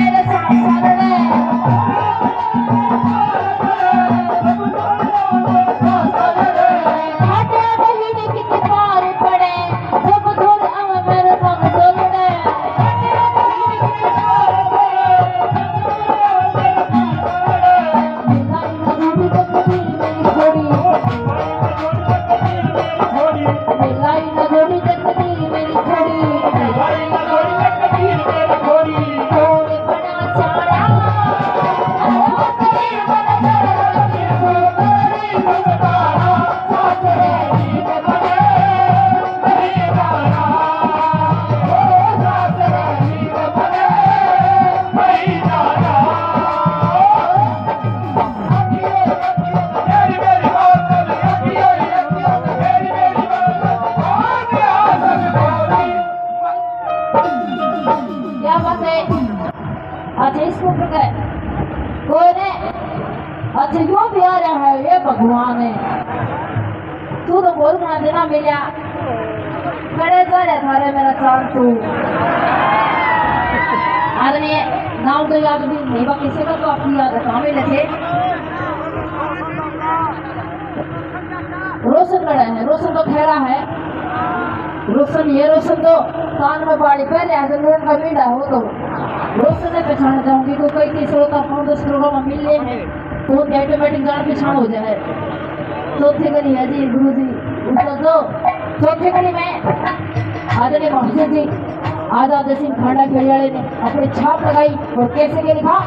मेरे साथ चल अच्छा क्यों भी रहा है ये भगवान है। तू तो बोल रहा देना मिला तो रहे थारे मेरा चाँद तू। आदमी नाम तो याद भी नहीं, बाकी का तो अपनी याद काम ही लगे रोशन खड़ा है, रोशन तो खैरा है। रोशन, ये रोशन तो कान में बाड़ी पहले ऐसे लोन का हो तो। रोशन ने पहचान जाऊँगी तो कोई तीस का पाँच दस करोड़ में मिल ले तो ऑटोमेटिक जान पहचान हो जाए। चौथे गली है जी गुरु जी तो चौथे गली में आदरणीय महाशय जी, आज़ाद सिंह खांडा खेड़ियाले ने अपनी छाप लगाई और कैसे के लिखा?